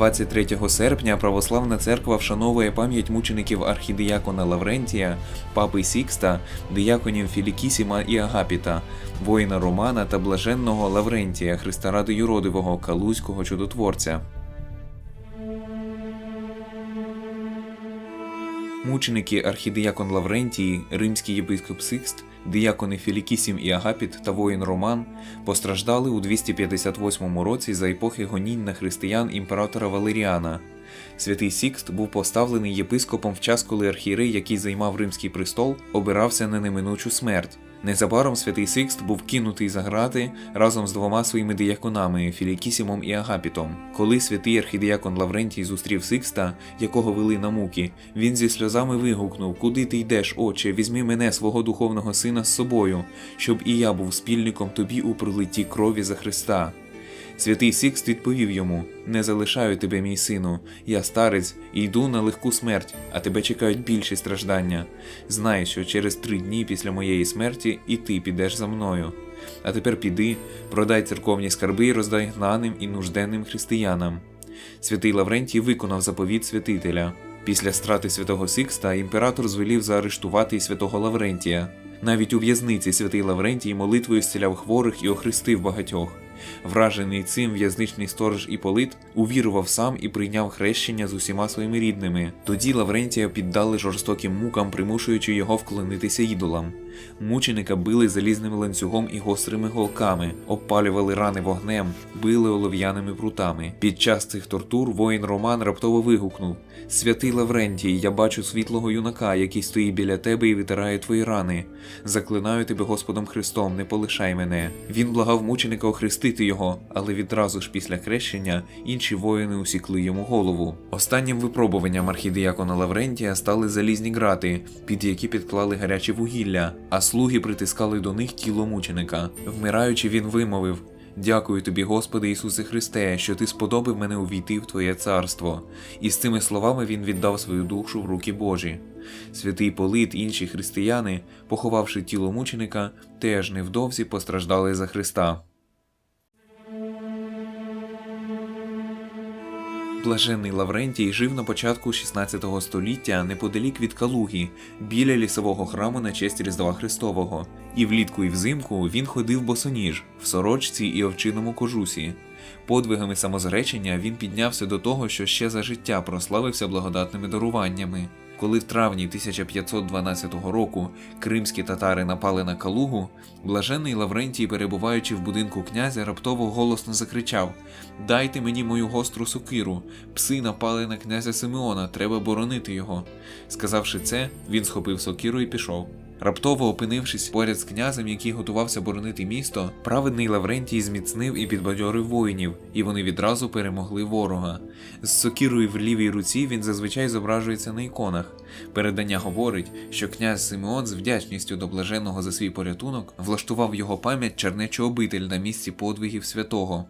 23 серпня православна церква вшановує пам'ять мучеників архідіякона Лаврентія, папи Сікста, дияконів Філікісіма і Агапіта, воїна Романа та блаженного Лаврентія, Христа Юродивого, Калузького чудотворця. Мученики архідіякон Лаврентій, римський єпископ Сикст, диякони Філікісім і Агапіт та воїн Роман постраждали у 258 році за епохи гонінь на християн імператора Валеріана. Святий Сікст був поставлений єпископом в час, коли архієрей, який займав римський престол, обирався на неминучу смерть. Незабаром святий Сикст був кинутий за грати разом з двома своїми дияконами Філікісімом і Агапітом. Коли святий архідіякон Лаврентій зустрів Сикста, якого вели на муки, він зі сльозами вигукнув: Куди ти йдеш, отче, візьми мене, свого духовного сина, з собою, щоб і я був спільником тобі у пролитті крові за Христа. Святий Сікст відповів йому: Не залишаю тебе, мій сину, я старець і йду на легку смерть, а тебе чекають більші страждання. Знай, що через три дні після моєї смерті і ти підеш за мною. А тепер піди, продай церковні скарби і роздай гнаним і нужденним християнам. Святий Лаврентій виконав заповіт святителя. Після страти святого Сикста імператор звелів заарештувати й святого Лаврентія. Навіть у в'язниці святий Лаврентій молитвою зціляв хворих і охрестив багатьох. Вражений цим в'язничний сторож Іполит увірував сам і прийняв хрещення з усіма своїми рідними. Тоді Лаврентія піддали жорстоким мукам, примушуючи його вклонитися ідолам. Мученика били залізним ланцюгом і гострими голками, обпалювали рани вогнем, били олов'яними прутами. Під час цих тортур воїн Роман раптово вигукнув: Святий Лаврентій, я бачу світлого юнака, який стоїть біля тебе і витирає твої рани. Заклинаю тебе Господом Христом, не полишай мене. Він благав мученика охрестити його, але відразу ж після хрещення інші воїни усікли йому голову. Останнім випробуванням архідіякона Лаврентія стали залізні грати, під які підклали гаряче вугілля, а слуги притискали до них тіло мученика. Вмираючи, він вимовив. Дякую тобі, Господи Ісусе Христе, що ти сподобав мене увійти в Твоє царство. І з цими словами він віддав свою душу в руки Божі. Святий Полит, інші християни, поховавши тіло мученика, теж невдовзі постраждали за Христа. Блаженний Лаврентій жив на початку 16 століття неподалік від Калуги, біля лісового храму на честь Різдва Христового. І влітку і взимку він ходив босоніж в сорочці і овчиному кожусі. Подвигами самозречення він піднявся до того, що ще за життя прославився благодатними даруваннями. Коли в травні 1512 року кримські татари напали на Калугу, блаженний Лаврентій, перебуваючи в будинку князя, раптово голосно закричав: Дайте мені мою гостру сокиру, пси напали на князя Симеона, треба боронити його. Сказавши це, він схопив сокиру і пішов. Раптово опинившись поряд з князем, який готувався боронити місто, праведний Лаврентій зміцнив і підбадьорив воїнів, і вони відразу перемогли ворога. З сокирою в лівій руці він зазвичай зображується на іконах. Передання говорить, що князь Симеон з вдячністю до блаженного за свій порятунок влаштував його пам'ять чернечу обитель на місці подвигів святого.